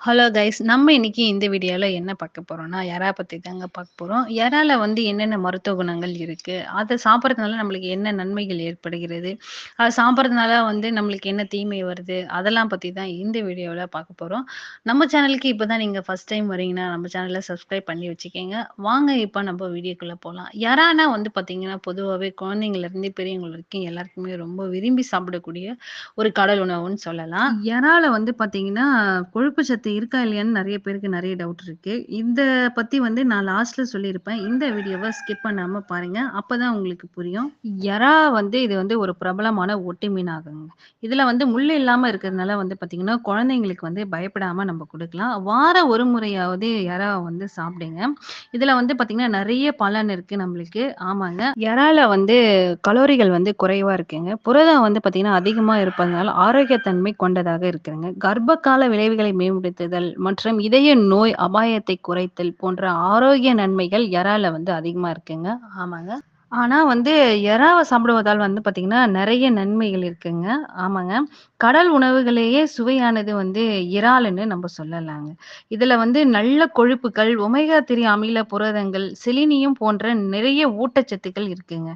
Hello guys நம்ம இன்னைக்கு இந்த வீடியோல என்ன பார்க்க போறோம்னா எறா பத்தி தாங்க பார்க்க போறோம். எறால வந்து என்னென்ன மருத்துவ குணங்கள் இருக்கு? அதை சாப்பிட்றதுனால நம்மளுக்கு என்ன நன்மைகள் ஏற்படுகிறது? அதை சாப்பிட்றதுனால வந்து நம்மளுக்கு என்ன தீமை வருது? அதெல்லாம் பத்தி தான் இந்த வீடியோவில் பார்க்க போறோம். நம்ம சேனலுக்கு இப்போ தான் நீங்கள் ஃபர்ஸ்ட் டைம் வரீங்கன்னா நம்ம சேனலை சப்ஸ்கிரைப் பண்ணி வச்சுக்கோங்க. வாங்க இப்போ நம்ம வீடியோக்குள்ளே போகலாம் எறானா வந்து பார்த்தீங்கன்னா பொதுவாகவே குழந்தைங்கள்லேருந்து பெரியவங்க வரைக்கும் எல்லாருக்குமே ரொம்ப விரும்பி சாப்பிடக்கூடிய ஒரு கடல் உணவுன்னு சொல்லலாம். எறால வந்து பார்த்தீங்கன்னா கொழுப்பு சத்து இருக்கா இல்லையான்னு நிறைய பேருக்கு நிறைய டவுட் இருக்கு. இத பத்தி வந்து நான் லாஸ்ட்ல சொல்லியிருப்பேன். இந்த வீடியோவை ஸ்கிப் பண்ணாம பாருங்க. அப்பதான் உங்களுக்கு புரியும். எறா வந்து இது வந்து ஒரு பிரபலமான ஒட்டு மீன் ஆகுங்க. இதுல வந்து முள் இல்லாம இருக்கிறதுனால வந்து பாத்தீங்கன்னா குழந்தைங்களுக்கு வந்து பயப்படாம நம்ம கொடுக்கலாம். வாரம் ஒரு முறையாவது எறா வந்து சாப்பிடுங்க. இதுல வந்து பாத்தீங்கன்னா நிறைய பலன் இருக்கு நம்மளுக்கு. ஆமாங்க. எறால வந்து கலோரிகள் வந்து குறைவா இருக்குங்க. புரதம் வந்து பாத்தீங்கன்னா அதிகமா இருப்பதனால ஆரோக்கியத்தன்மை கொண்டதாக இருக்குங்க. கர்ப்பகால விளைவுகளை மேம்படுத்துதல் மற்றும் இதய நோய் அபாயத்தை குறைத்தல் போன்ற ஆரோக்கிய நன்மைகள் எறால வந்து அதிகமா இருக்குங்க? ஆமாங்க. ஆனா வந்து எறாவை சாப்பிடுவதால் வந்து பாத்தீங்கன்னா நிறைய நன்மைகள் இருக்குங்க. ஆமாங்க. கடல் உணவுகளையே சுவையானது வந்து இறாலுன்னு நம்ம சொல்லலாங்க. இதுல வந்து நல்ல கொழுப்புகள் ஒமேகா திரி அமில புரதங்கள் செலினியம் போன்ற நிறைய ஊட்டச்சத்துக்கள் இருக்குங்க.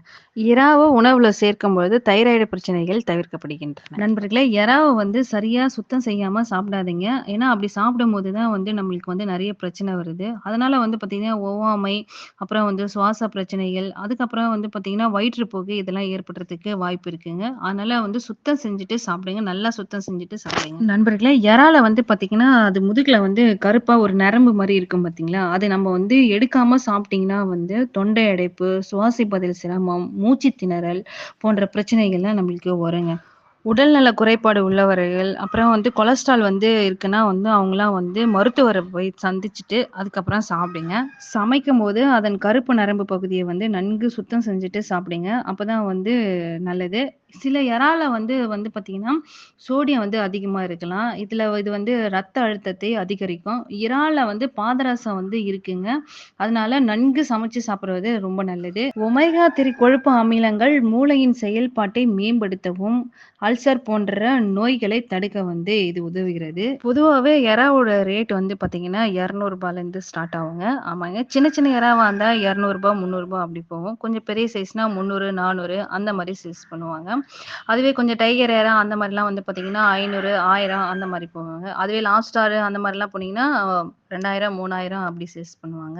இறாவை உணவுல சேர்க்கும் பொழுது தைராய்டு பிரச்சனைகள் தவிர்க்கப்படுகின்றன. நண்பர்களே இறாவை வந்து சரியா சுத்தம் செய்யாம சாப்பிடாதீங்க. ஏன்னா அப்படி சாப்பிடும் போதுதான் வந்து நம்மளுக்கு வந்து நிறைய பிரச்சனை வருது. அதனால வந்து பாத்தீங்கன்னா ஒவ்வாமை அப்புறம் வந்து சுவாச பிரச்சனைகள் அதுக்கப்புறம் வந்து பாத்தீங்கன்னா வயிற்றுப்போக்கு இதெல்லாம் ஏற்படுறதுக்கு வாய்ப்பு இருக்குங்க. அதனால வந்து சுத்தம் செஞ்சுட்டு சாப்பிடுங்க. நல்லா சுத்தம் செஞ்சுட்டு சாப்பிடுங்க. நண்பர்களே இறால வந்து பாத்தீங்கன்னா அது முதுகுல வந்து கருப்பா ஒரு நரம்பு மாதிரி இருக்கும் பாத்தீங்களா? அது நம்ம வந்து எடுக்காம சாப்பிட்டீங்கன்னா வந்து தொண்டை அடைப்பு சுவாசிப்பதில் சிரமம் மூச்சு திணறல் போன்ற பிரச்சனைகள்லாம் நம்மளுக்கு வருங்க. உடல்நல குறைபாடு உள்ளவர்கள் அப்புறம் வந்து கொலஸ்ட்ரால் வந்து இருக்குன்னா வந்து அவங்களாம் வந்து மருத்துவரை போய் சந்திச்சுட்டு அதுக்கப்புறம் சாப்பிடுங்க. சமைக்கும் போது அதன் கருப்பு நரம்பு பகுதியை வந்து நன்கு சுத்தம் செஞ்சுட்டு சாப்பிடுங்க. அப்போதான் வந்து நல்லது. சில இறால வந்து வந்து பார்த்தீங்கன்னா சோடியம் வந்து அதிகமாக இருக்கலாம். இதில் இது வந்து ரத்த அழுத்தத்தை அதிகரிக்கும். இறால வந்து பாதரசம் வந்து இருக்குங்க. அதனால நன்கு சமைச்சு சாப்பிடுவது ரொம்ப நல்லது. ஒமேகா திரி கொழுப்பு அமிலங்கள் மூளையின் செயல்பாட்டை மேம்படுத்தவும் அல்சர் போன்ற நோய்களை தடுக்க வந்து இது உதவுகிறது. பொதுவாகவே இறாவோட ரேட் வந்து பார்த்தீங்கன்னா இரநூறுபாலேருந்து ஸ்டார்ட் ஆகுங்க. ஆமாங்க. சின்ன சின்ன எறாவாக இருந்தால் இரநூறுபா முந்நூறுபா அப்படி போகும். கொஞ்சம் பெரிய சைஸ்னா முந்நூறு நானூறு அந்த மாதிரி சேல்ஸ் பண்ணுவாங்க. அதுவே கொஞ்சம் டைகர் ஏரா அந்த மாதிரிலாம் வந்து பார்த்தீங்கன்னா ஐநூறு ஆயிரம் அந்த மாதிரி போவாங்க. அதுவே லாஸ்ட் ஸ்டார் அந்த மாதிரிலாம் போனீங்கன்னா ரெண்டாயிரம் மூணாயிரம் அப்படி சேல்ஸ் பண்ணுவாங்க.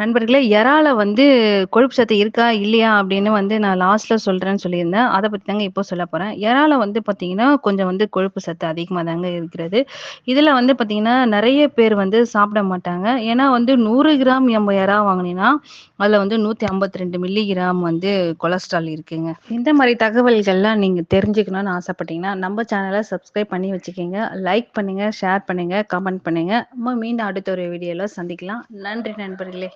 நண்பர்களே எறால வந்து கொழுப்பு சத்து இருக்கா இல்லையா அப்படின்னு வந்து நான் லாஸ்ட்ல சொல்றேன்னு சொல்லியிருந்தேன். அதை பத்தி தாங்க இப்போ சொல்ல போறேன். எறால வந்து பாத்தீங்கன்னா கொஞ்சம் வந்து கொழுப்பு சத்து அதிகமாக தாங்க இருக்கிறது. இதுல வந்து பாத்தீங்கன்னா நிறைய பேர் வந்து சாப்பிட மாட்டாங்க. ஏன்னா வந்து நூறு கிராம் எம்ப எறா வாங்கினீங்கன்னா அதுல வந்து நூத்தி ஐம்பத்தி ரெண்டு மில்லி கிராம் வந்து கொலஸ்ட்ரால் இருக்குங்க. இந்த மாதிரி தகவல்கள் தகவல்கள்லாம் நீங்கள் தெரிஞ்சுக்கணும்னு ஆசைப்பட்டீங்கன்னா நம்ம சேனலை சப்ஸ்கிரைப் பண்ணி வச்சுக்கோங்க. லைக் பண்ணுங்க ஷேர் பண்ணுங்க கமெண்ட் பண்ணுங்க. நம்ம மீண்டும் அடுத்த ஒரு வீடியோவில் சந்திக்கலாம். நன்றி நண்பர்களே.